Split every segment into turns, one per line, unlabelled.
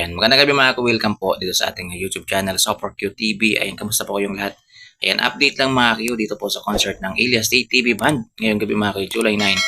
Ayan, magandang gabi mga ka-welcome po dito sa ating YouTube channel, Super Q TV. Ayan, kamusta po kayong lahat? Ayan, update lang mga Q dito po sa concert ng Ilias State TV Band. Ngayong gabi mga Q, July 9,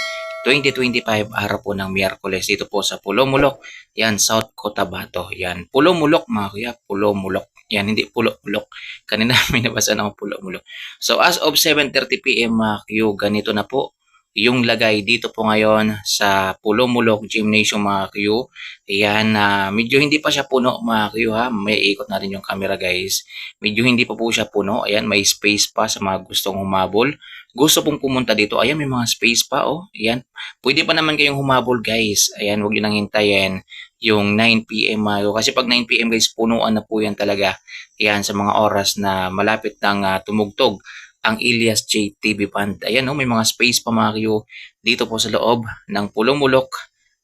2025, araw po ng Miyerkules dito po sa Pulo Mulok. Yan, South Cotabato. Yan, Pulo Mulok mga kuya, Pulo Mulok. Yan, hindi Pulo Mulok. Kanina may nabasa ng Pulo Mulok. So as of 7.30pm mga Q, ganito na po yung lagay dito po ngayon sa Pulo Mulok Gymnasium mga Q. Ayan, na medyo hindi pa siya puno mga Q ha. May ikot natin yung camera guys. Medyo hindi pa po siya puno. Ayan, may space pa sa mga gustong humabol. Gusto pong pumunta dito. Ayan, may mga space pa oh. Ayan, pwede pa naman kayong humabol guys. Ayan, huwag nyo nang hintayin yung 9pm mga Q. Kasi pag 9pm guys, punuan na po yan talaga. Ayan, sa mga oras na malapit ng ah, tumugtog ang Ilias J TV Band. Ayan, oh, may mga space pa mga Q dito po sa loob ng Pulumulok,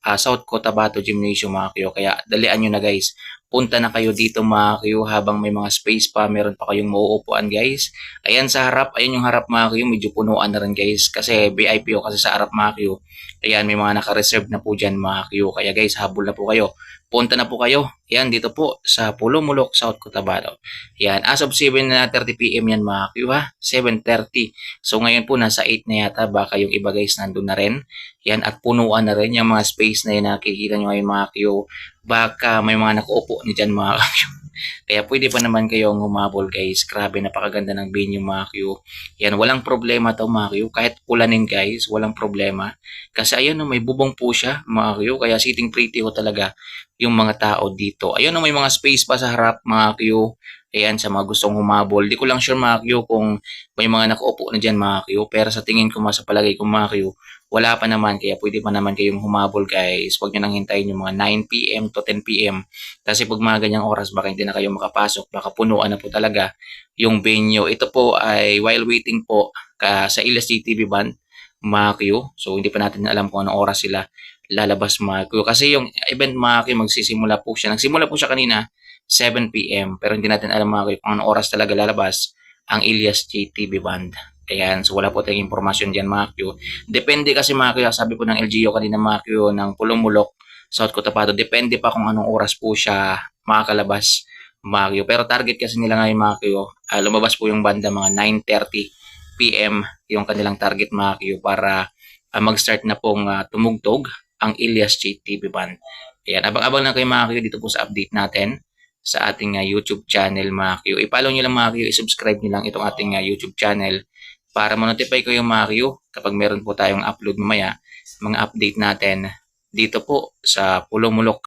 ah, South Cotabato Gymnasium mga Q. Kaya dalian nyo na guys. Punta na kayo dito mga Q habang may mga space pa. Meron pa kayong mauupuan guys. Ayan sa harap, ayan yung harap mga Q. Medyo punuan na rin guys. Kasi VIP o kasi sa harap mga Q. Ayan, may mga naka-reserve na po dyan mga Q. Kaya guys, habol na po kayo. Punta na po kayo. Yan, dito po sa Pulumulok, South Cotabato. Yan, as of 7.30pm yan mga Q ha. 7.30. So ngayon po nasa 8 na yata. Baka yung iba guys nandun na rin. Yan, at punuan na rin yung mga space na yun nakikita nyo ngayon mga Q. Baka may mga nakaupo ni dyan mga Q. Kaya pwede pa naman kayong humabol guys. Grabe, napakaganda ng venue mga Q. Yan, walang problema to mga Q. Kahit ulanin guys, walang problema. Kasi ayun, may bubong po siya mga Q. Kaya sitting pretty ko talaga yung mga tao dito. Ayun, may mga space pa sa harap mga Q. Ayan, sa mga gustong humabol. Di ko lang sure mga Q kung may mga nakaupo na dyan mga Q. Pero sa tingin ko, sa palagay ko mga Q, wala pa naman. Kaya pwede pa naman kayong humabol guys. Huwag nyo nang hintayin yung mga 9pm to 10pm. Kasi pag mga ganyang oras, baka hindi na kayo makapasok. Baka punuan na po talaga yung venue. Ito po ay while waiting po ka, sa Ilas TV Band, Q. So, hindi pa natin alam kung anong oras sila lalabas Q. Kasi yung event Q, magsisimula po siya. Nagsimula po siya kanina, 7pm. Pero hindi natin alam mga kung anong oras talaga lalabas ang Ilyas JTV Band. Ayan, so wala po tayong impormasyon dyan mga Q. Depende kasi mga Q, sabi po ng LGU kanina mga Q, ng Pulumulok, South Cotabato, depende pa kung anong oras po siya makakalabas mga Q. Pero target kasi nila ngayon mga Q, ah, lumabas po yung banda mga 9.30 PM yung kanilang target mga Q para ah, mag-start na pong ah, tumugtog ang Ilyas JTV Band. Ayan, abang-abang lang kayo mga Q dito po sa update natin sa ating ah, YouTube channel mga Q. I-follow nyo lang mga Q, i-subscribe nyo lang itong ating ah, YouTube channel para ma-notify ko yung mga Q kapag meron po tayong upload mamaya, mga update natin dito po sa Pulumulok.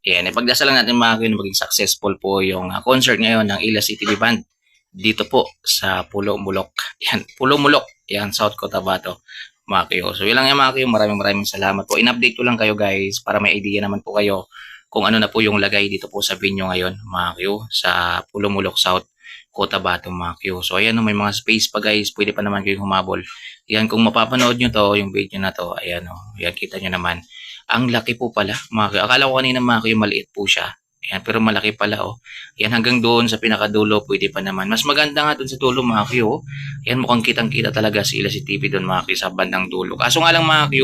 Ayan, ipagdasal lang natin mga Q na maging successful po yung ah, concert ngayon ng Ilyas CTV Band dito po sa Pulumulok. Yan, Pulumulok. Yan, South Cotabato. Mga Q. So, yun lang yan mga Q. Maraming maraming salamat po. In-update ko lang kayo guys para may idea naman po kayo kung ano na po yung lagay dito po sa venue ngayon mga Q sa Pulumulok South Cotabato Q. So ayan may mga space pa guys, pwede pa naman kayong humabol. Yan kung mapapanood nyo to, yung video na to, ayan o, yan kita nyo naman. Ang laki po pala Q. Akala ko kanina Q, maliit po siya. Ayan, pero malaki pala oh. Yan hanggang doon sa pinakadulo, pwede pa naman. Mas maganda nga doon sa dulo mga Q. Oh. Yan mukhang kitang-kita talaga si Ila si TV doon mga Q sa bandang dulo. Kaso nga lang mga Q,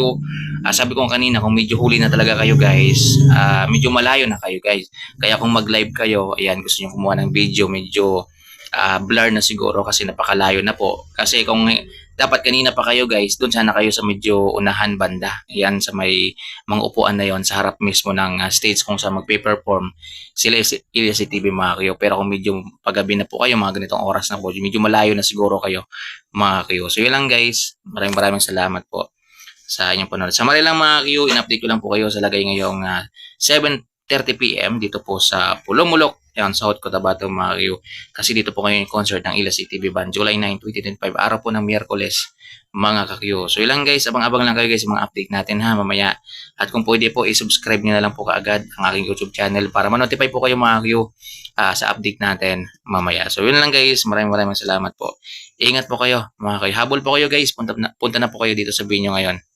ah, sabi ko kanina kung medyo huli na talaga kayo guys, ah, medyo malayo na kayo guys. Kaya kung mag-live kayo, ayan gusto niyo kumuha ng video, medyo uh, blur na siguro kasi napakalayo na po. Kasi kung dapat kanina pa kayo guys, doon sana kayo sa medyo unahan banda. Yan sa may mga upuan na yon sa harap mismo ng uh, stage kung saan magpe-perform sila Ilya si TV mga kayo. Pero kung medyo paggabi na po kayo, mga ganitong oras na po, medyo malayo na siguro kayo mga kayo. So yun lang guys, maraming maraming salamat po sa inyong panonood. Sa mali lang mga kayo, in-update ko lang po kayo sa lagay ngayong ah, uh, 7 6.30pm dito po sa Pulomulok, yan, South Cotabato, Mario. Kasi dito po ngayon yung concert ng Ila City Band, July 9, 2025, araw po ng Miyerkules, mga kakyo. So ilang guys, abang-abang lang kayo guys mga update natin ha, mamaya. At kung pwede po, isubscribe nyo na lang po kaagad ang aking YouTube channel para manotify po kayo mga kakyo uh, sa update natin mamaya. So yun lang guys, maraming maraming salamat po. Ingat po kayo mga kakyo. Habol po kayo guys, punta na, punta na po kayo dito sa video ngayon.